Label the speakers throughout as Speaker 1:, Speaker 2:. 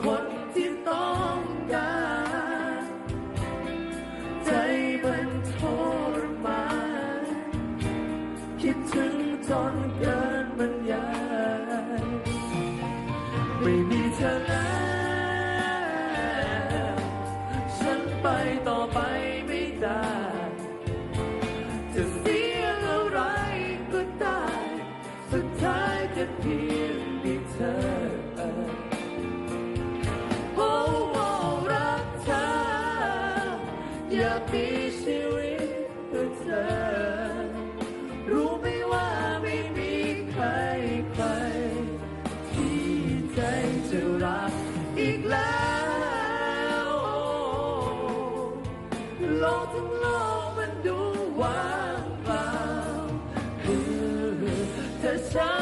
Speaker 1: คนที่ต้องการ ใจมันทรมานคิดถึงจนเกินบรรยายไม่มีเธอฉันไปต่อไปไม่ได้ แต่
Speaker 2: ฉั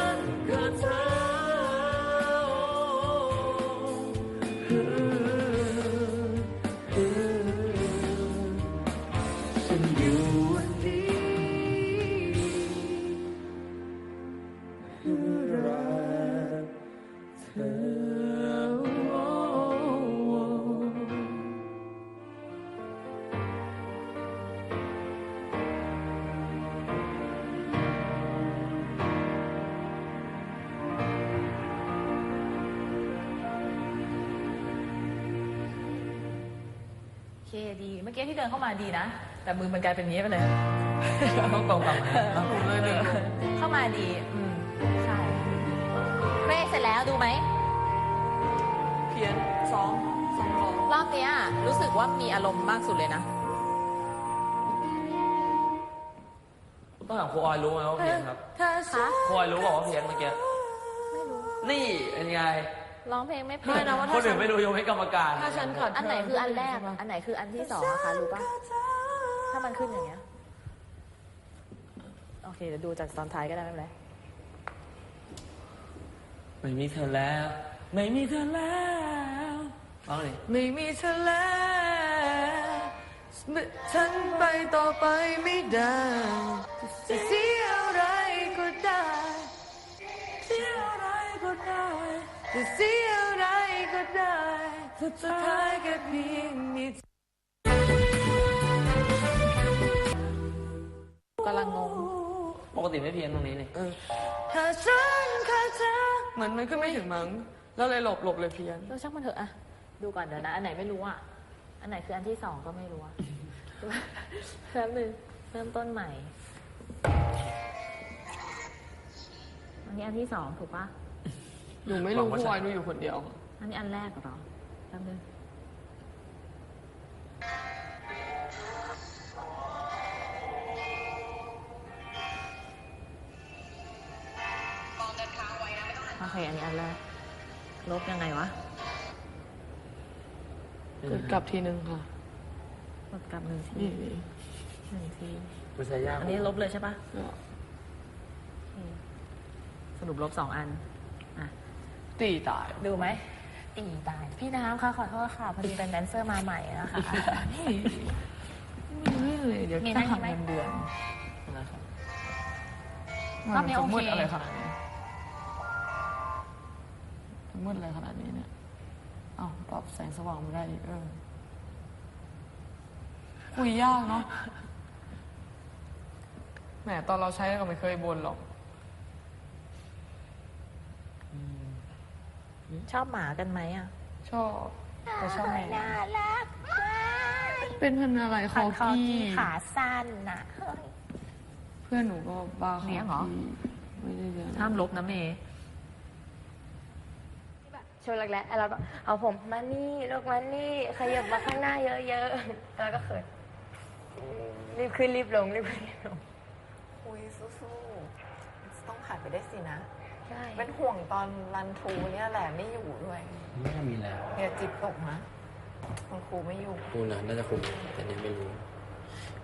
Speaker 2: เคดี เมื่อกี้ที่เดินเข้ามาดีนะ แต่มือมันกลายเป็นอย่างนี้ไปเลย
Speaker 1: ต้องตรงกับต้องถูกเลยหนึ่ง
Speaker 2: เข้ามาดี อืมใช่เร่เสร็จแล้วดูไหม
Speaker 1: เพียนสองสองรอบ
Speaker 2: รอบเนี้ยรู้สึกว่ามีอารมณ์มากสุดเลยนะ
Speaker 3: ต้องถามครูออยรู้ไหมว่าเพี้ยนครับ
Speaker 2: คะ
Speaker 3: ครูออยรู้บอกว่าเพี้ยนเมื่อกี้
Speaker 2: ไม่รู้
Speaker 3: นี่เป็นไง
Speaker 2: ร้องเพลงไม่เป็
Speaker 1: ไม่
Speaker 2: น
Speaker 1: นะว่า
Speaker 3: ค
Speaker 1: ถ้านฉั
Speaker 3: อื่
Speaker 1: น
Speaker 3: นไม่รู้ยกให้กรรมการ
Speaker 1: ถ้าฉันขัด
Speaker 2: อันไหนคืออันแรก อันไหนคืออันที่สองอะคะรู้ปะถ้ามันขึ้นอย่างเงี้ย โอเค เดี๋ยวดูจากตอนท้ายก็ได้ไม่เป็นไร
Speaker 3: ไม่มีเธอแล้ว ไม่มีเธอแล้วร้องดิ
Speaker 1: ไม่มีเธอแล้วฉันไปต่อไปไม่ได้จะเสี จะเสียอะไรก็ได้สุดท้ายแค่เพียงมีเธอกำ
Speaker 2: ลังงง
Speaker 3: ปกติไม่เพี้ยนตรงนี้นี่
Speaker 1: เออถ้าฉันขาดเธอเหมือนมันขึ้นไม่ถึงมั้งแล้วเลยหลบหลบเลยเพี้ยน
Speaker 2: เราช่างมันเถอะอะดูก่อนเดี๋ยวนะ อันไหนไม่รู้อะอันไหนคืออันที่สองก็ไม่รู้อะแป๊บนึงเริ่มต้นใหม่ อันนี้อันที่สองถูกปะ
Speaker 1: หนูไม่รู้ผู้วายหนูอยู่คนเดียว
Speaker 2: อันนี้อันแรกเหรอแป๊บนึงโอเคอันนี้อันแรก ลบยังไงวะ
Speaker 1: กดกลับทีนึงค่ะ
Speaker 2: ลบกลับหนึ่งที
Speaker 1: นี่นี่
Speaker 2: หนึ่งที
Speaker 3: ไม่ใช่ยาก
Speaker 2: อันนี้ลบเลยใช่ปะ
Speaker 1: ก็
Speaker 2: โอเคสรุปลบสองอัน อะ
Speaker 1: ตีตาย
Speaker 2: ดูไหมตีตาย พี่น้ำค่ะขอโทษค่ะพอดีเป็นแดนเซอร์มาใหม่นะคะ
Speaker 1: ไม่เลยเดี๋ยว
Speaker 2: มีไหม
Speaker 1: จะหัก
Speaker 2: มีไหม
Speaker 1: เงินเดือน
Speaker 3: นะครับ
Speaker 2: รอบนี้โอเค
Speaker 1: จะมืดอะไรขนาดนี้จะมืดอะไรขนาดนี้เนี่ยเอ้าวปรับแสงสว่างไม่ได้อีกเออคุยยากเนาะแหมตอนเราใช้ก็ไม่เคยบ่นหรอก
Speaker 2: ชอบหมากันไหมอะ
Speaker 1: ชอบ แต่ชอบแมว
Speaker 2: น่ารัก
Speaker 1: เป็นพันธุ์อะไรค
Speaker 2: พั
Speaker 1: อน
Speaker 2: คอ
Speaker 1: กี้
Speaker 2: กี้ขาสั้นน่ะ
Speaker 1: เพื่อนหนูก็บ้าคอ
Speaker 2: เลี้ยงเหรอ
Speaker 1: กี้ไม่ได้เลี้ยง
Speaker 2: ห้ามลบนะเมย์
Speaker 4: ช่วงแรกๆเราก็เอาผมมานี่ลูกมานี่ขยับมาข้างหน้าเยอะๆแล้วก็เขินรีบขึ้นรีบลงรีบขึ้นรีบลง
Speaker 5: คุยสู้ๆต้องผ่านไปได้สินะ
Speaker 4: ใช่
Speaker 5: เป็นห่วงตอนรันทูเนี่ยแหละไม่อยู่ด้วย
Speaker 3: ไม่น่ามีแล้ว
Speaker 5: เนี่ยจิตตกนะคุณครูไม่อยู่
Speaker 6: ปูนนะน่าจะคุมแต่เนี่ยไม่รู้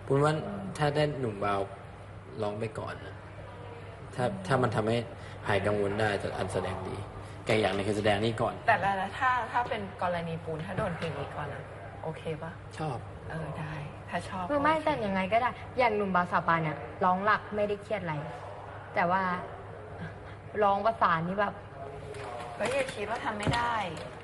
Speaker 6: ปูนว่าถ้าได้หนุ่มบาวร้องไปก่อนนะถ้าถ้ามันทำให้หายกังวลได้จะอันแสดงดีแต่อย่างหนึงคือแสดงนี่ก่อน
Speaker 5: แต่ละถ้าถ้าเป็นกรณีปูนถ้าโดนเพลงนี้ก่อนอะโอเคปะ
Speaker 6: ชอบ
Speaker 5: เออได้ ถ้าชอบ
Speaker 4: คือไม่แต่ยังไงก็ได้ อย่างหนุ่มบาสาปานเนี่ยร้องหลักไม่ได้เครียดอะไร แต่ว่า ร้องประสานนี่แบบ
Speaker 5: ก็อย่าคิดว่าทำไม่ได้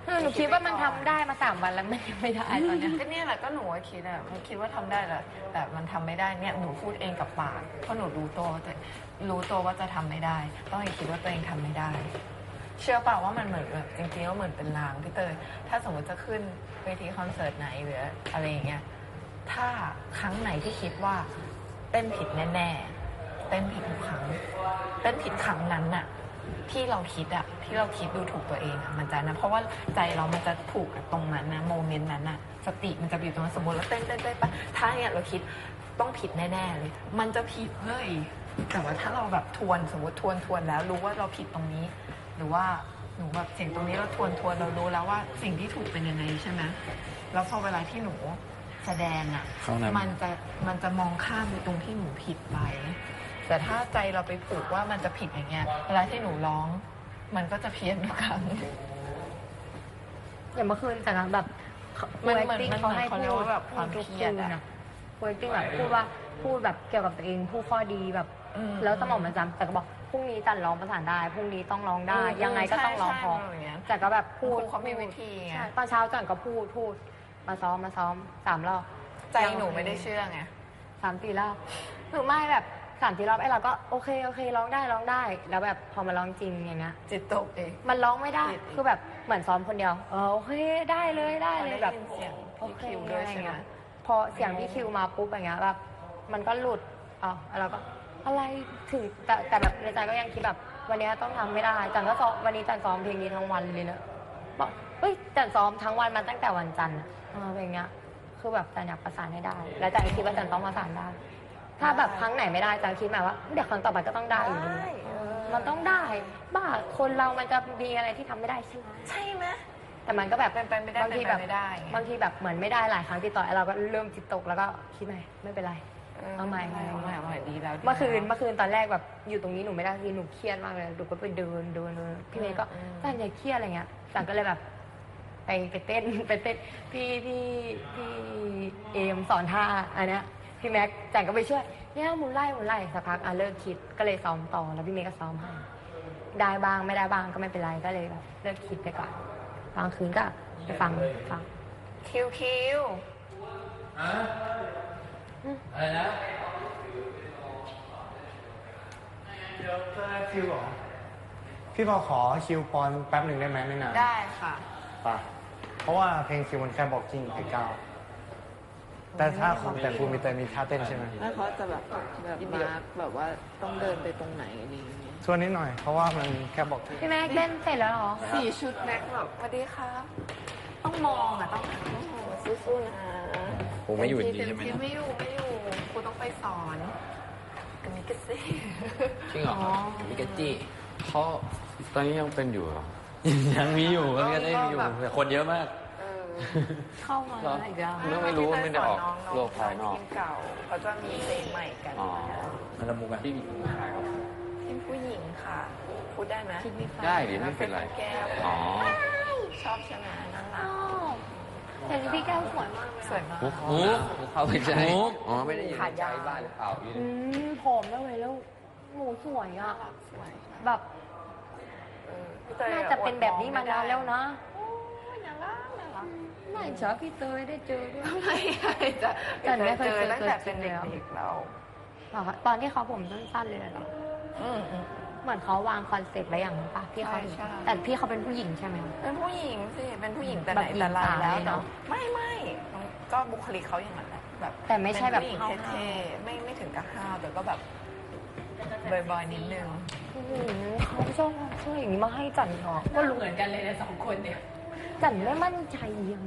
Speaker 4: เออหนูคิดว่ามันทำได้มาสามวันแล้วมันยังไม่ได้ตอนเนี้ย
Speaker 5: ก็เนี่ยแหละก็หนูว่าคิดอะคิดว่าทำได้แหละแต่มันทำไม่ได้เนี่ยหนูพูดเองกับปากเพราะหนูรู้ตัวแต่รู้ตัวว่าจะทำไม่ได้ ต้องอย่าคิดว่าตัวเองทำไม่ได้ เชื่อเปล่าว่ามันเหมือนแบบจริงๆก็เหมือนเป็นลางพี่เตยถ้าสมมติจะขึ้นเวทีคอนเสิร์ตไหนหรืออะไรอย่างเงี้ยถ้าครั้งไหนที่คิดว่าเต้นผิดแน่ๆเต้นผิดทุกครั้ง เต้นผิดครั้งนั้นน่ะที่เราคิดอะที่เราคิดดูถูกตัวเองอะมันจะนะ เพราะว่าใจเรามันจะผูกกับตรงนั้นนะโมเมนต์นั้นอะสติมันจะไปอยู่ตรงนั้นสมมติเราเต้นเต้นเต้นปะถ้าเนี่ยเราคิดต้องผิดแน่ๆเลย มันจะผิดเฮ้ยแต่ว่าถ้าเราแบบทวนสมมติทวนทวนแล้ว รู้ว่าเราผิดตรงนี้ หรือว่าหนูแบบเสียงตรงนี้เราทวนทวนเรารู้แล้วว่าสิ่งที่ถูกเป็นยังไงใช่ไหมแล้วพอเวลาที่หนูแสดงอะ
Speaker 6: เข้าน้ำ
Speaker 5: มันจะมันจะมองข้ามไปตรงที่หนูผิดไป แต่ถ้าใจเราไปผูกว่ามันจะผิดอย่างเงี้ยเวลาที่หนูร้อง มันก็จะเพี้ยนทุกครั้ง
Speaker 4: อย่างเมื่อคืนจากนั้นแบบ
Speaker 5: มันเหมือน
Speaker 4: acting
Speaker 5: มัน
Speaker 4: เขาให้
Speaker 5: เขาเรียกว่าแบบความเครียดอะ
Speaker 4: นะโ a ติ้งแบบพูดว่าพูดแบบเกี่ยวกับตัวเองพูดข้อดีแบบ
Speaker 5: อืม
Speaker 4: แล้วสมองมันจำแต่ก็บอกพรุ่งนี้จันร้องประสานได้พรุ่งนี้ต้องร้องได้
Speaker 5: อืม
Speaker 4: ยังไงก็ต้องร้อง
Speaker 5: ใช่
Speaker 4: พอ
Speaker 5: ใช่อย่างเงี้ย
Speaker 4: แต่ก็แบบพูด
Speaker 5: ครูเขามีวิธีไง
Speaker 4: ใช่ตอนเช้าจันก็พูดพูด มาซ้อมมาซ้อมสามรอบ
Speaker 5: ใจหนูไม่ได้เชื่อไง
Speaker 4: สามสี่รอบคือไม่แบบ สามสี่รอบไอ้เราก็โอเคโอเคร้องได้ร้องได้ แล้วแบบพอมาร้องจริงอย่างเงี้ย
Speaker 5: จิตตกเอง
Speaker 4: มันร้องไม่ได้
Speaker 5: ผิดอีก
Speaker 4: คือแบบเหมือนซ้อมคนเดียวเออโอเคได้เลยได้เลยแบบ
Speaker 5: ได้ยินเสียง
Speaker 4: โอเค
Speaker 5: คิวด้วย
Speaker 4: อะไร
Speaker 5: ใช่ไหม
Speaker 4: เงี้ยพอเสียงพี่คิวมาปุ๊บอย่างเงี้ยแบบมันก็หลุดอ๋อแล้วก็อะไรถึงแต่แต่แบบในใจก็ยังคิดแบบ วันเนี้ยต้องทำไม่ได้จันก็ซ้อมวันนี้จันซ้อมเพลงนี้ทั้งวันเลยเนอะบอกเฮ้ยจันซ้อมทั้งวันมาตั้งแต่วันจันทร์อะเออเพลงเนี้ยคือแบบจันอยากประสานให้ได้ แล้วจันก็คิดว่าจันต้องประสานได้ ถ้าแบบครั้งไหนไม่ได้จันคิดหมายว่า เดี๋ยวครั้งต่อไปก็ต้องได้อยู่ดีมันต้องได้ บ้าคนเรามันจะมีอะไรที่ทำไม่ได้ใช่ไหม
Speaker 5: ใช่ไหม
Speaker 4: แต่มันก็แบบ
Speaker 5: เป็นไปไม่ได้
Speaker 4: บางที
Speaker 5: เป็น
Speaker 4: แบบ
Speaker 5: ไปไม่ได้ไง
Speaker 4: บางทีแบบเหมือนไม่ได้หลายครั้งติดต่อเราก็เริ่มจิตตกแล้วก็คิดใหม่ไม่เป็นไร เอาใหม่
Speaker 5: เอาใหม่เอาใหม่ดีแล้วดี
Speaker 4: เมื่อคืน
Speaker 5: แล้ว
Speaker 4: เมื่อคืนตอนแรกแบบอยู่ตรงนี้หนูไม่ได้คือหนูเครียดมากเลยหนูก็ไปเดินเดินเดินพี่เมย์ก็
Speaker 5: อืม
Speaker 4: จันอย่าเครียดอะไรเงี้ยจันก็เลยแบบ ไปไปเต้น ไปเต้นพี่พี่พี่เอมสอนท่าอันเนี้ย พี่แม็กจันก็ไปช่วยเนี่ยหมุนไล่หมุนไล่สักพักอะเลิกคิดก็เลยซ้อมต่อแล้วพี่เมย์ก็ซ้อมให้ได้บ้างไม่ได้บ้างก็ไม่เป็นไรก็เลยแบบเลิกคิดไปก่อนบางคืนก็ไปฟังฟัง
Speaker 5: คิวคิว
Speaker 3: อะไรนะ
Speaker 1: เดี๋ยวเจอคิวเหรอพี่พอขอคิวปอนแป๊บหนึ่งได้ไหมไม่นาน
Speaker 5: ได้ค่ะ
Speaker 1: ป่ะเพราะว่าเพลงคิวมันแค่บอกจริงเพลงเก้า แต่ถ้าคุณแต่คุณมีแต่มีท่าเต้นใช่ไหม
Speaker 7: แล้วเขาจะแบบแบบมาร์กแบบว่าต้องเดินไปตรงไหนอะไรอย่างเงี้ย
Speaker 1: ชวนนิดหน่อย เพราะว่ามันแค่บอก
Speaker 4: พี่แม็กเล่นเสร็จแล้วเหรอ
Speaker 5: สี่ชุดแม็กแบบสวัสดีครับ ต้องมองอะต้องหันต้องมองสู้ๆนะ
Speaker 6: ผมไม่อยู่จริงๆใช่ไหม
Speaker 5: เต็ที่ไม่อยู่ไม่อยู่ครูต้องไปสอนกันนี้ก็สิ
Speaker 6: จริงเหรอมิกาจี้
Speaker 3: เขาตอนนี้ยังเป็นอยู่เหรอยังมีอยู่มันก็ได้มีอยู่แต่คนเยอะมาก
Speaker 5: เออ
Speaker 4: เข้ามา
Speaker 3: เหรอ
Speaker 4: อีกแล้ว
Speaker 3: ไม่ไม่รู้ว่าไม่ได้ออก
Speaker 5: น้งๆ
Speaker 3: โลกภายนอก
Speaker 5: ทีมเก่าเขาจะมีเพลงใหม่กัน
Speaker 3: อ๋อมันละมุกันที่มีผู้ชายครับ
Speaker 5: ทีมผู้หญิงค่ะ พูดได้ไหม
Speaker 3: ได้ดิไม่เป็นไร
Speaker 5: แก้ว
Speaker 3: อ๋อ
Speaker 5: ชอบใช่ไหมน่ารัก
Speaker 4: แต่พี่แก้วสวยมาก
Speaker 5: สวยมาก
Speaker 3: มุกมุกเข้าไปใจอ๋อไม่ได้อยู่ในใจบ้านหรือเปล่า
Speaker 4: อืมผอมแล้วเลยแล้วหมูสวยอะ
Speaker 5: สวย
Speaker 4: แบบ
Speaker 5: เออพี่ตย
Speaker 4: น่าจะเป็นแบบนี้มานานแล้วนะ
Speaker 5: โอ้ยน่ารักน่ารั ก
Speaker 4: น่าอิจฉาพี่เตยได้เจอด้วย
Speaker 5: ไม่จะ
Speaker 4: แต่ไม่เคย
Speaker 5: เจ
Speaker 4: เจ
Speaker 5: อ
Speaker 4: อ
Speaker 5: ตั้งแต่เป็น
Speaker 4: ตัวจริงแล้ว
Speaker 5: เด็กๆแล้ว
Speaker 4: เหรอคะตอนที่เขาผมสั้นๆเลยเหรอ
Speaker 5: อืมอืม
Speaker 4: เหมือนเขาวางคอนเซ็ปต์ไว้อย่างนั้นปะพี่เขา
Speaker 5: ใช่ใช่
Speaker 4: แต่พี่เขาเป็นผู้หญิงใช่ไหม
Speaker 5: เป็นผู้หญิงสิ เป็นผู้หญิงแต่
Speaker 4: แบบ
Speaker 5: ไหนแต่ไร
Speaker 4: หญิงสาว
Speaker 5: แล้ว
Speaker 4: เลยเน
Speaker 5: เนาะ
Speaker 4: อะ
Speaker 5: ไม่ไม่ก็บุคลิกเขาอย่างนั้นแหละแบบ
Speaker 4: แต่ไม่ใช่แบบ
Speaker 5: เป็นผู้หญิง
Speaker 4: ห้าว
Speaker 5: เท่ๆไม่ไม่ถึงกับห้าวแต่ก็แบบบอยๆนิดนึง
Speaker 4: โอ้โหเขาชอบเอาเสื้ออย่างนี้มาให้จันเหรอก็รู้
Speaker 2: เหมือนกันเลยนะสองคนเนี่ย
Speaker 4: จันไม่มั่นใจยัง